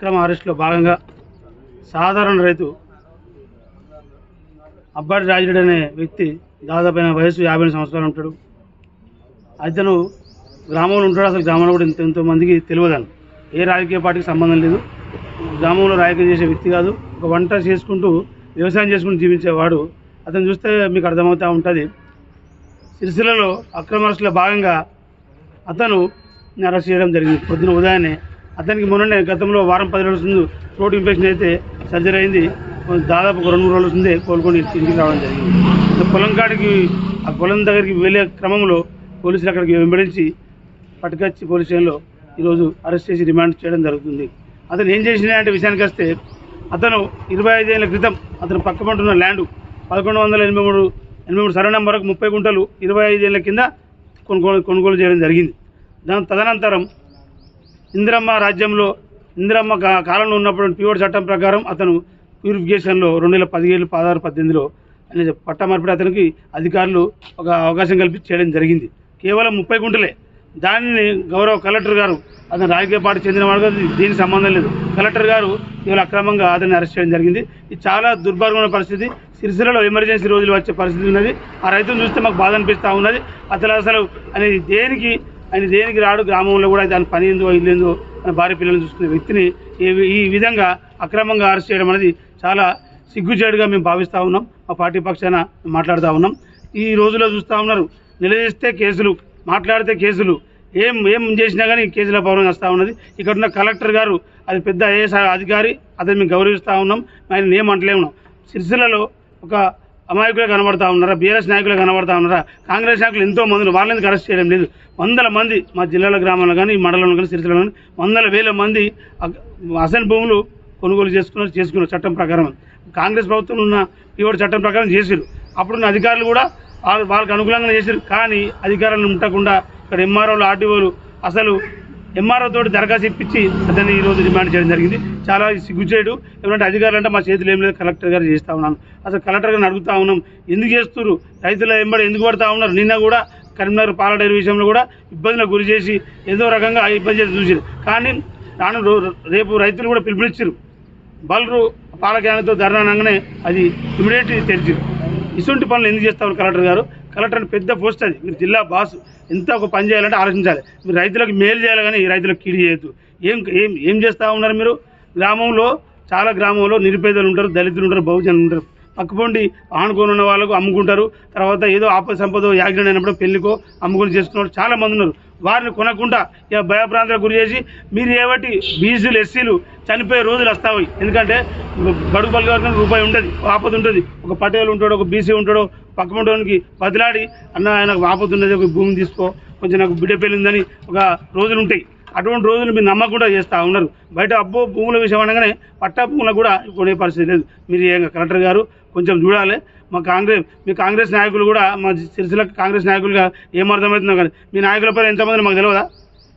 అక్రమ అరెస్టులో భాగంగా సాధారణ రైతు అబ్బాడి రాజుడు అనే వ్యక్తి దాదాపు వయసు యాభై సంవత్సరాలు ఉంటాడు. అతను గ్రామంలో ఉంటాడు. అసలు గ్రామంలో కూడా ఇంత ఎంతోమందికి ఏ రాజకీయ పార్టీకి సంబంధం లేదు. గ్రామంలో రాజకీయం చేసే వ్యక్తి కాదు. ఒక వంట చేసుకుంటూ వ్యవసాయం చేసుకుంటూ జీవించేవాడు. అతను చూస్తే మీకు అర్థమవుతూ ఉంటుంది. సిరిసిల్లలో అక్రమ అరెస్టులో భాగంగా అతను అరెస్ట్ చేయడం జరిగింది. పొద్దున ఉదయాన్నే అతనికి మొన్ననే గతంలో వారం పది రోజుల ముందు రోడ్ ఇన్ఫెక్షన్ అయితే సర్జరీ అయింది. దాదాపు రెండు మూడు రోజుల ముందే కోలుకొని ఇంటికి రావడం జరిగింది. పొలం కాడికి ఆ పొలం దగ్గరికి వెళ్ళే క్రమంలో పోలీసులు అక్కడికి వెంబడించి పట్టుకొచ్చి పోలీస్ స్టేషన్లో ఈరోజు అరెస్ట్ చేసి రిమాండ్ చేయడం జరుగుతుంది. అతను ఏం చేసినాయంటే అంటే విషయానికి వస్తే అతను ఇరవై ఐదేళ్ళ క్రితం అతను పక్కపంటున్న ల్యాండ్ పదకొండు వందల ఎనభై మూడు ఎనభై మూడు సరైన నెంబర్కు ముప్పై గుంటలు ఇరవై ఐదేళ్ళ కింద కొనుగోలు కొనుగోలు చేయడం జరిగింది. దాని తదనంతరం ఇందిరమ్మ రాజ్యంలో ఇందిరమ్మ కాలంలో ఉన్నప్పుడు ప్యూర్ చట్టం ప్రకారం అతను ప్యూరిఫికేషన్లో రెండు వేల పదిహేడు పదహారు పద్దెనిమిదిలో ఆయన పట్టమర్పిడి అతనికి అధికారులు ఒక అవకాశం కల్పించి చేయడం జరిగింది. కేవలం ముప్పై గుంటలే. దానిని గౌరవ కలెక్టర్ గారు అతను రాజకీయ పార్టీ చెందిన వాడు దీనికి సంబంధం లేదు. కలెక్టర్ గారు కేవలం అక్రమంగా అతన్ని అరెస్ట్ చేయడం జరిగింది. ఇది చాలా దుర్భరమైన పరిస్థితి. సిరిసిల్లలో ఎమర్జెన్సీ రోజులు వచ్చే పరిస్థితి ఉన్నది. ఆ రైతును చూస్తే మాకు బాధ అనిపిస్తూ ఉన్నది. అసలు అసలు అనేది దేనికి ఆయన దేనికి రాడు? గ్రామంలో కూడా దాని పని ఏందో ఇల్లేందో భార్య పిల్లల్ని చూసుకునే వ్యక్తిని ఈ- ఈ విధంగా అక్రమంగా అరెస్ట్ చేయడం అనేది చాలా సిగ్గుచేడుగా మేము భావిస్తూ ఉన్నాం. మా పార్టీ పక్షాన మాట్లాడుతూ ఉన్నాం. ఈ రోజులో చూస్తూ ఉన్నారు నిలదీస్తే కేసులు మాట్లాడితే కేసులు. ఏం ఏం చేసినా కానీ కేసుల పౌరం వస్తూ ఉన్నది. ఇక్కడ ఉన్న కలెక్టర్ గారు అది పెద్ద ఐఏఎస్ అధికారి అతను మేము గౌరవిస్తూ ఉన్నాం. ఆయన ఏం అంటలేము. సిరిసిల్లలో ఒక అమాయకులు కనబడతా ఉన్నారా? బీఆర్ఎస్ నాయకులు కనబడతా ఉన్నారా? కాంగ్రెస్ నాయకులు ఎంతో మందిని వాళ్ళని అరెస్ట్ చేయడం లేదు? వందల మంది మా జిల్లాల గ్రామాల్లో కానీ మండలంలో కానీ సిరిసిల్లో కానీ వందల వేల మంది అక్- అసలు భూములు కొనుగోలు చేసుకున్నారు చేసుకున్నారు చట్టం ప్రకారం. కాంగ్రెస్ ప్రభుత్వం ఉన్న పిఓడి చట్టం ప్రకారం చేసారు అప్పుడున్న అధికారులు కూడా వాళ్ళు వాళ్ళకి అనుకూలంగా చేశారు కానీ అధికారులను ఉండకుండా ఇక్కడ ఎంఆర్ఓలు ఆర్టీఓలు అసలు ఎంఆర్ఓ తోటి దరఖాస్తు ఇప్పించి అతన్ని ఈరోజు డిమాండ్ చేయడం జరిగింది. చాలా సిగ్గుచేడు ఎందుకంటే అధికారులు అంటే మా చేతులు ఏం లేదు కలెక్టర్ గారు చేస్తా ఉన్నాను. అసలు కలెక్టర్ గారిని అడుగుతా ఉన్నాం ఎందుకు చేస్తున్నారు రైతుల ఎంబడి ఎందుకు పడతా ఉన్నారు? నిన్న కూడా కరీంనగర్ పాల డైరీ విషయంలో కూడా ఇబ్బందులకు గురి చేసి ఏదో రకంగా ఆ ఇబ్బంది చేసి చూసారు కానీ రాను రో- రేపు రైతులు కూడా పిలుపునిచ్చారు బలరు పాల క్యాన్లతో ధర్నా అనగానే అది ఇమీడియట్ తెరిచారు ఇటువంటి పనులు ఎందుకు చేస్తారు కలెక్టర్ గారు? కలెక్టర్ అని పెద్ద పోస్ట్ అది. మీరు జిల్లా బాస్ ఎంత ఒక పని చేయాలంటే ఆలోచించాలి. మీరు రైతులకు మేలు చేయాలి కానీ ఈ రైతులకు కీడు చేయొద్దు. ఏం ఏం ఏం చేస్తూ ఉన్నారు మీరు? గ్రామంలో చాలా గ్రామంలో నిరుపేదలు ఉంటారు దళితులు ఉంటారు బహుజనులు ఉంటారు. పక్కపొండి ఆనుకొని ఉన్న వాళ్ళకు అమ్ముకుంటారు. తర్వాత ఏదో ఆపద సంపద యాక్సిడెంట్ అయినప్పుడు పెళ్ళికో అమ్ముకొని చేసుకున్న చాలా మంది ఉన్నారు. వారిని కొనకుండా ఇక భయప్రాంతాలకు గురి చేసి మీరు ఏవటి బీసీలు ఎస్సీలు చనిపోయే రోజులు వస్తాయి. ఎందుకంటే బడుగు బలుగు వర్గం రూపాయి ఉంటుంది ఆపద ఉంటుంది ఒక పటేలు ఉంటాడు ఒక బీసీ ఉంటాడు పక్క ఉండడానికి బదిలాడి అన్న ఆయనకు ఆపద ఉన్నది ఒక భూమి తీసుకో కొంచెం నాకు బిడ్డ పెళ్ళిందని ఒక రోజులు ఉంటాయి. అటువంటి రోజులు మీరు నమ్మకుండా చేస్తూ ఉన్నారు. బయట అబ్బో భూముల విషయం అనగానే పట్టా భూములకు కూడా కొనే పరిస్థితి లేదు. మీరు ఏం కలెక్టర్ గారు కొంచెం చూడాలి. మా కాంగ్రెస్ మీ కాంగ్రెస్ నాయకులు కూడా మా సిరిసిల్ల కాంగ్రెస్ నాయకులుగా ఏమర్థమవుతుందో కానీ మీ నాయకుల పైన ఎంతమంది మాకు తెలియదా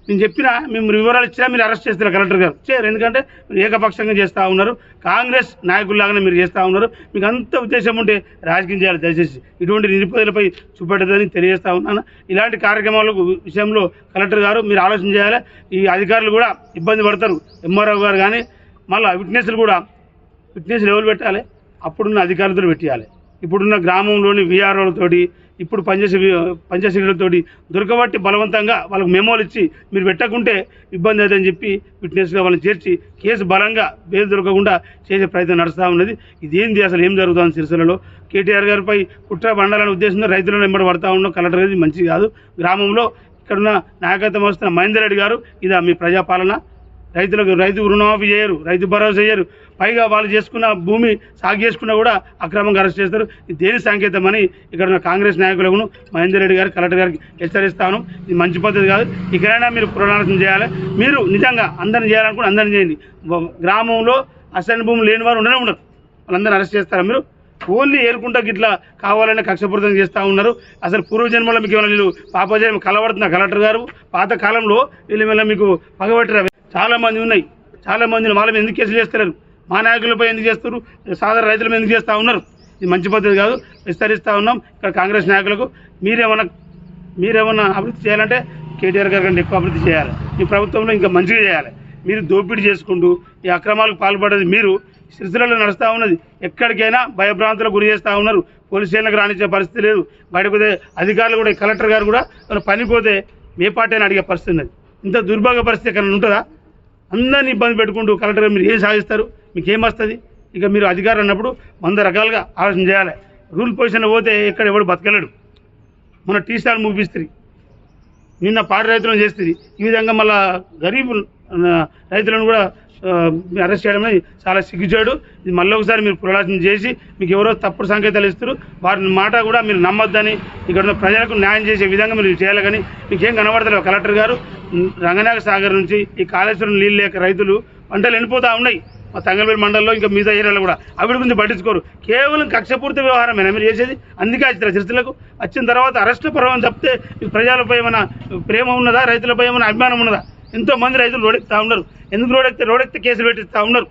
నేను చెప్పినా మేము వివరాలు ఇచ్చినా మీరు అరెస్ట్ చేస్తారు కలెక్టర్ గారు. చేయరు ఎందుకంటే మీరు ఏకపక్షంగా చేస్తూ ఉన్నారు. కాంగ్రెస్ నాయకుల్లాగానే మీరు చేస్తూ ఉన్నారు. మీకు అంత ఉద్దేశం ఉంటే రాజకీయం చేయాలి దయచేసి. ఇటువంటి నిరుపేదలపై చూపెట్టదని తెలియజేస్తూ ఉన్నాను. ఇలాంటి కార్యక్రమాలకు విషయంలో కలెక్టర్ గారు మీరు ఆలోచన చేయాలి. ఈ అధికారులు కూడా ఇబ్బంది పడతారు. ఎంఆర్ఓ గారు కానీ మళ్ళీ విట్నెస్లు కూడా విట్నెస్లు ఎవరు పెట్టాలి. అప్పుడున్న అధికారులతో పెట్టాలి ఇప్పుడున్న గ్రామంలోని విఆర్ఓలతోటి ఇప్పుడు పనిచేసే పంచాయతీలతోటి దొరకబట్టి బలవంతంగా వాళ్ళకి మెమోలు ఇచ్చి మీరు పెట్టకుంటే ఇబ్బంది అవుతుందని చెప్పి విట్నెస్గా వాళ్ళని చేర్చి కేసు బలంగా బేలు దొరకకుండా చేసే ప్రయత్నం నడుస్తూ ఉన్నది. ఇదేంది అసలు ఏం జరుగుతుంది సిరిసిల్లలో? కేటీఆర్ గారిపై కుట్ర బండాలనే ఉద్దేశంతో రైతులను వెంబడి పడతా ఉన్నాం కలెక్టర్ అనేది మంచిది కాదు. గ్రామంలో ఇక్కడున్న నాయకత్వం వస్తున్న మహేందర్ రెడ్డి గారు ఇదా మీ ప్రజాపాలన? రైతులకు రైతు రుణమాఫీ చేయరు రైతు భరోసా చేయరు. పైగా వాళ్ళు చేసుకున్న భూమి సాగు చేసుకున్నా కూడా అక్రమంగా అరెస్ట్ చేస్తారు. ఇది దేని సంకేతం అని ఇక్కడ ఉన్న కాంగ్రెస్ నాయకులను మహేందర్ రెడ్డి గారు కలెక్టర్ గారికి హెచ్చరిస్తాను. ఇది మంచి పద్ధతి కాదు. ఇకనైనా మీరు పునరాలోచన చేయాలి. మీరు నిజంగా అందరిని చేయాలనుకుంటే అందరిని చేయండి. గ్రామంలో అసలు భూమి లేని వారు ఉండనే ఉండరు. వాళ్ళందరినీ అరెస్ట్ చేస్తారా మీరు? ఓన్లీ ఏరుకుంటా ఇట్లా కావాలని కక్షపూరితం చేస్తూ ఉన్నారు. అసలు పూర్వజన్మలో మీకు ఏమైనా వీళ్ళు పాపజన్మ కలబడుతున్న కలెక్టర్ గారు? పాత కాలంలో వీళ్ళు మీకు పగబట్టారు? చాలామంది ఉన్నాయి. చాలామందిని వాళ్ళ మీద ఎందుకు కేసులు చేస్తారు మా నాయకులపై ఎందుకు చేస్తారు సాధారణ రైతుల మీద ఎందుకు చేస్తూ ఉన్నారు? ఇది మంచి పద్ధతి కాదు. విస్తరిస్తూ ఉన్నాం. ఇక్కడ కాంగ్రెస్ నాయకులకు మీరేమన్నా మీరేమన్నా అభివృద్ధి చేయాలంటే కేటీఆర్ గారి కంటే ఎక్కువ అభివృద్ధి చేయాలి. ఈ ప్రభుత్వంలో ఇంకా మంచిగా చేయాలి. మీరు దోపిడీ చేసుకుంటూ ఈ అక్రమాలకు పాల్పడేది మీరు. సిరిసిల్లలో నడుస్తూ ఉన్నది. ఎక్కడికైనా భయభ్రాంతులకు గురి చేస్తూ ఉన్నారు. పోలీస్ స్టేషన్లకు పరిస్థితి లేదు. బయటపోతే అధికారులు కూడా కలెక్టర్ గారు కూడా పనిపోతే మే పార్టీ అని అడిగే పరిస్థితి ఉన్నది. ఇంత దుర్భాగ్య పరిస్థితి ఎక్కడ ఉంటుందా? అందరినీ ఇబ్బంది పెట్టుకుంటూ కలెక్టర్ మీరు ఏం సాధిస్తారు మీకు ఏమొస్తుంది ఇక మీరు అధికారం అన్నప్పుడు వంద రకాలుగా ఆలోచన చేయాలి. రూల్ పొజిషన్ పోతే ఎక్కడ ఎవడు బతకలేడు. మన టీ స్టాల్ ముగిపిస్తుంది నిన్న పాడి రైతులను చేస్తుంది ఈ విధంగా మళ్ళా గరీబ్ రైతులను కూడా అరెస్ట్ చేయడం చాలా సిగ్గుచేడు ఇది మళ్ళీ ఒకసారి మీరు పునరాలోచన చేసి మీకు ఎవరో తప్పుడు సంకేతాలు ఇస్తారు వారి మాట కూడా మీరు నమ్మొద్దని ఇక్కడ ఉన్న ప్రజలకు న్యాయం చేసే విధంగా మీరు చేయాలి కానీ మీకేం కనబడతలేదు. కలెక్టర్ గారు ఉమ్, రంగనాయక సాగర్ నుంచి ఈ కాళేశ్వరం నీళ్ళు లేక రైతులు పంటలు ఎండిపోతూ ఉన్నాయి. మా తంగలపల్లి మండలంలో ఇంకా మిగతా ఏరియాలో కూడా. అవిడి గురించి పట్టించుకోరు. కేవలం కక్షపూర్తి వ్యవహారమేనా మీరు చేసేది? అందుకే వచ్చిన చర్చలకు వచ్చిన తర్వాత అరెస్ట్ పర్వం చెప్తే ప్రజలపై ఏమైనా ప్రేమ ఉన్నదా? రైతులపై ఏమైనా అభిమానం ఉన్నదా? ఎంతో మంది రైతులు రోడెక్కుతా ఉన్నారు. ఎందుకు రోడెక్తే రోడెక్తే కేసులు పెట్టిస్తూ ఉన్నారు.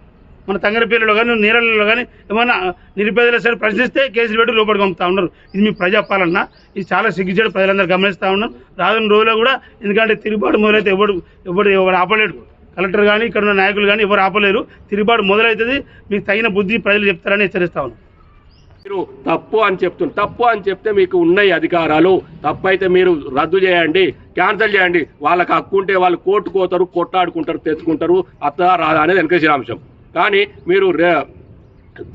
మన తంగరపల్లిలో కానీ నీరలలో కానీ ఏమైనా నిరుపేదల సరే ప్రశ్నిస్తే కేసులు పెట్టి లోపలికి పంపుతా ఉన్నారు. ఇది మీ ప్రజాపాలన. ఇది చాలా సిగ్గుచేడు ప్రజలందరూ గమనిస్తూ ఉన్నారు. రానున్న రోజుల్లో కూడా ఎందుకంటే తిరుగుబాటు మొదలైతే ఎవడు ఎవడు ఎవడు ఆపలేడు. కలెక్టర్ కానీ ఇక్కడ ఉన్న నాయకులు కానీ ఎవరు ఆపలేరు. తిరుగుబాటు మొదలవుతుంది మీకు తగిన బుద్ధి ప్రజలు చెప్తారని హెచ్చరిస్తా ఉన్నాను మీరు తప్పు అని చెప్తుంది తప్పు అని చెప్తే మీకు ఉన్నాయి అధికారాలు. తప్పు అయితే మీరు రద్దు చేయండి క్యాన్సిల్ చేయండి. వాళ్ళకి హక్కు ఉంటే వాళ్ళు కోర్టుకు పోతారు కొట్టాడుకుంటారు తెచ్చుకుంటారు. అత్త రాదా అనేది వెనక అంశం. కానీ మీరు రే-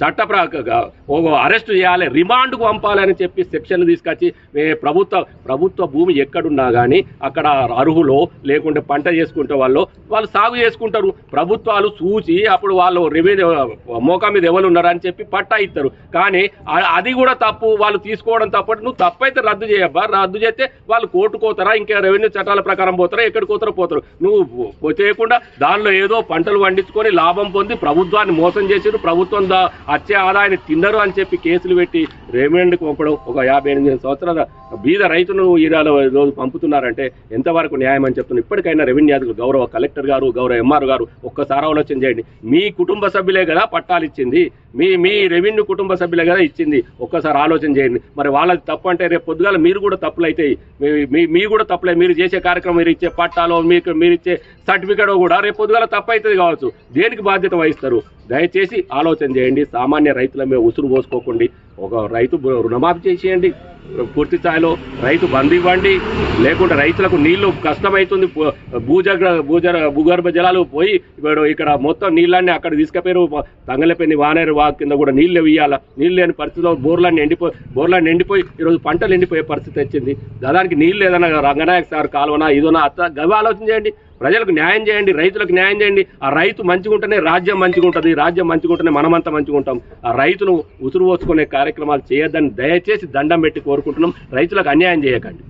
ఓ అరెస్ట్ చేయాలి రిమాండ్కు పంపాలని చెప్పి సెక్షన్లు తీసుకొచ్చి ప్రభుత్వ ప్రభుత్వ భూమి ఎక్కడున్నా కానీ అక్కడ అర్హులో లేకుంటే పంట చేసుకుంటే వాళ్ళు వాళ్ళు సాగు చేసుకుంటారు. ప్రభుత్వాలు చూసి అప్పుడు వాళ్ళు రెవెన్యూ మోకా మీద ఎవరు ఉన్నారని చెప్పి పట్టా ఇస్తారు. కానీ అది కూడా తప్పు. వాళ్ళు తీసుకోవడం తప్పటి నువ్వు తప్పైతే రద్దు చేయబ్బా. రద్దు చేస్తే వాళ్ళు కోర్టు పోతారా? ఇంకా రెవెన్యూ చట్టాల ప్రకారం పోతారా? ఎక్కడికి పోతారో పోతారు. నువ్వు చేయకుండా దానిలో ఏదో పంటలు పండించుకొని లాభం పొంది ప్రభుత్వాన్ని మోసం చేసిరు ప్రభుత్వం దా- వచ్చే ఆదాయాన్ని తిన్నరు అని చెప్పి కేసులు పెట్టి రెవెన్యూకి పంపడం ఒక యాభై ఎనిమిది సంవత్సరాల బీద రైతులను ఈరాలో రోజు పంపుతున్నారంటే ఎంతవరకు న్యాయం అని చెప్తున్నారు? ఇప్పటికైనా రెవెన్యూ అధికారులు గౌరవ కలెక్టర్ గారు గౌరవ ఎంఆర్ గారు ఒక్కసారి ఆలోచన చేయండి. మీ కుటుంబ సభ్యులే కదా పట్టాలు ఇచ్చింది. మీ మీ రెవెన్యూ కుటుంబ సభ్యులే కదా ఇచ్చింది. ఒక్కసారి ఆలోచన చేయండి. మరి వాళ్ళది తప్పు అంటే రేపు పొద్దుగాల మీరు కూడా తప్పులు అవుతాయి మీ- మీ మీ కూడా తప్పులే మీరు చేసే కార్యక్రమం మీరు ఇచ్చే పట్టాలో మీకు మీరు ఇచ్చే సర్టిఫికేట్ కూడా రేపు పొద్దుగాల తప్పు అవుతుంది కావచ్చు. దేనికి బాధ్యత వహిస్తారు? దయచేసి ఆలోచన చేయండి. సామాన్య రైతుల మీద ఉసురు పోసుకోకండి. ఒక రైతు రుణమాఫీ చేసేయండి. పూర్తి స్థాయిలో రైతు బంద్ ఇవ్వండి. లేకుంటే రైతులకు నీళ్ళు కష్టమవుతుంది భూ- భూజగ భూజర భూగర్భ జలాలు పోయి ఇప్పుడు ఇక్కడ మొత్తం నీళ్ళన్నీ అక్కడ తీసుకుపోయారు. తంగలపేని వానేరు వా కింద కూడా నీళ్ళు ఇవ్వాల. నీళ్ళు లేని పరిస్థితిలో బోర్లన్నీ ఎండిపోయి బోర్లన్నీ ఎండిపోయి ఈరోజు పంటలు ఎండిపోయే పరిస్థితి వచ్చింది. దానికి నీళ్ళు ఏదైనా రంగనాయక సార్ కాలువనా ఇదోనా అత్త గవి ఆలోచన చేయండి. ప్రజలకు న్యాయం చేయండి రైతులకు న్యాయం చేయండి. ఆ రైతు మంచిగుంటేనే రాజ్యం మంచిగుంటుంది రాజ్యం మంచిగుంటేనే మనమంతా మంచిగుంటాం. ఆ రైతును ఉసురు పోసుకునే కార్యక్రమాలు చేయొద్దని దయచేసి దండం పెట్టి కోరుకుంటున్నాం. రైతులకు అన్యాయం చేయకండి.